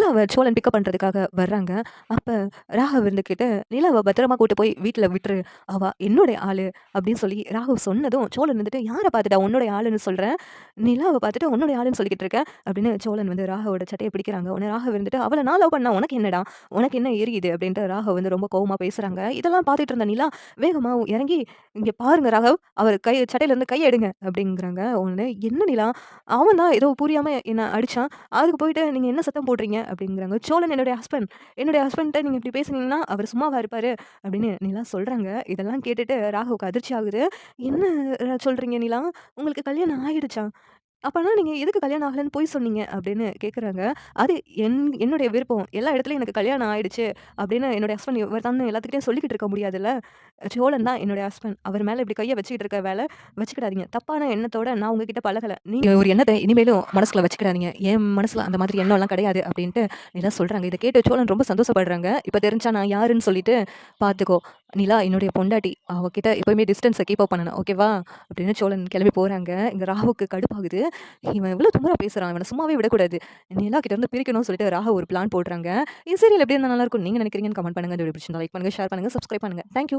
நிலாவை சோழன் பிக்கப் பண்ணுறதுக்காக வர்றாங்க. அப்போ ராகவ் இருந்துக்கிட்டு நிலாவை பத்திரமா கூட்டு போய் வீட்டில் விட்டுரு. அவா என்னுடைய ஆள். அப்படின்னு சொல்லி ராகவ் சொன்னதும் சோழன் வந்துட்டு யாரை பார்த்துட்டா உன்னுடைய ஆளுன்னு சொல்கிறேன் நிலாவை பார்த்துட்டு உன்னுடைய ஆளுன்னு சொல்லிக்கிட்டு இருக்கேன் அப்படின்னு சோழன் வந்து ராகவோட சட்டையை பிடிக்கிறாங்க. உடனே ராகவ் இருந்துட்டு அவளை நான் லவ் பண்ணா உனக்கு என்னடா? உனக்கு என்ன எரியுது? அப்படின்ட்டு ராகவ் வந்து ரொம்ப கோவமாக பேசுகிறாங்க இதெல்லாம் பார்த்துட்டு இருந்த நிலா வேகமாக இறங்கி இங்கே பாருங்க ராகவ் அவர் கை சட்டையிலேருந்து கை எடுங்க. அப்படிங்கிறாங்க. ஒன்று என்ன நிலா? அவன் தான் ஏதோ புரியாமல் என்ன அடிச்சான். அதுக்கு போயிட்டு நீங்கள் என்ன சத்தம் போடுறீங்க? அப்படிங்கிறாங்க. சோழன் என்னுடைய ஹஸ்பண்ட் என்னுடைய ஹஸ்பண்ட்டை நீங்கள் இப்படி பேசுனீங்கன்னா அவர் சும்மாவா இருப்பார் அப்படின்னு நிலா சொல்கிறாங்க இதெல்லாம் கேட்டுட்டு ராகுவுக்கு அதிர்ச்சி ஆகுது. என்ன சொல்கிறீங்க நிலா? உங்களுக்கு கல்யாணம் ஆகிடுச்சா அப்போனா நீங்கள் எதுக்கு கல்யாணம் ஆகலன்னு பொய் சொன்னீங்க? அப்படின்னு கேட்குறாங்க அது என் என்னுடைய விருப்பம். எல்லா இடத்துலையும் எனக்கு கல்யாணம் ஆயிடுச்சு அப்படின்னு என்னுடைய ஹஸ்பண்ட் இவர் தான் எல்லாத்துக்கிட்டையும் சொல்லிக்கிட்டு இருக்க முடியாதுல்ல? சோழன் தான் என்னுடைய ஹஸ்பண்ட் அவர் மேலே இப்படி கையை வச்சுக்கிட்டு இருக்க வேலை வச்சுக்கிடாதீங்க. தப்பான எண்ணத்தோட நான் உங்ககிட்ட பழகலை. நீங்கள் ஒரு எண்ணத்தை இனிமேலும் மனசில் வச்சுக்கிடாதீங்க. என் மனசில் அந்த மாதிரி எண்ணம்லாம் கிடையாது அப்படின்ட்டு எல்லாம் சொல்கிறாங்க இதை கேட்டு சோழன் ரொம்ப சந்தோஷப்படுறாங்க. இப்போ தெரிஞ்சா நான் யாருன்னு சொல்லிட்டு பார்த்துக்கோ நிலா என்னுடைய பொண்டாட்டி அவகிட்ட எப்போயுமே டிஸ்டன்ஸை கீப் அப் பண்ணணும். ஓகேவா அப்படின்னு சோழன் கிளம்பி போகிறாங்க இங்கே ராகுக்கு கடுப்பாகுது. இவன் இவ்வளோ தும்பரா பேசுகிறான் இவனை சும்மாவே விடக்கூடாது. நிலா கிட்ட இருந்து பிரிக்கணும்னு சொல்லிட்டு ராகு ஒரு பிளான் போடுறாங்க. இந்த சீரியல் எப்படி இருந்தால் நல்லா இருக்கும்? நீங்கள் நினைக்கிறீங்கன்னு கமெண்ட் பண்ணுங்க. இந்த வீடியோ பிடிச்சிருந்தா லைக் பண்ணுங்கள் ஷேர் பண்ணுங்கள் சப்ஸ்கிரைப் பண்ணுங்கள் தேங்க்யூ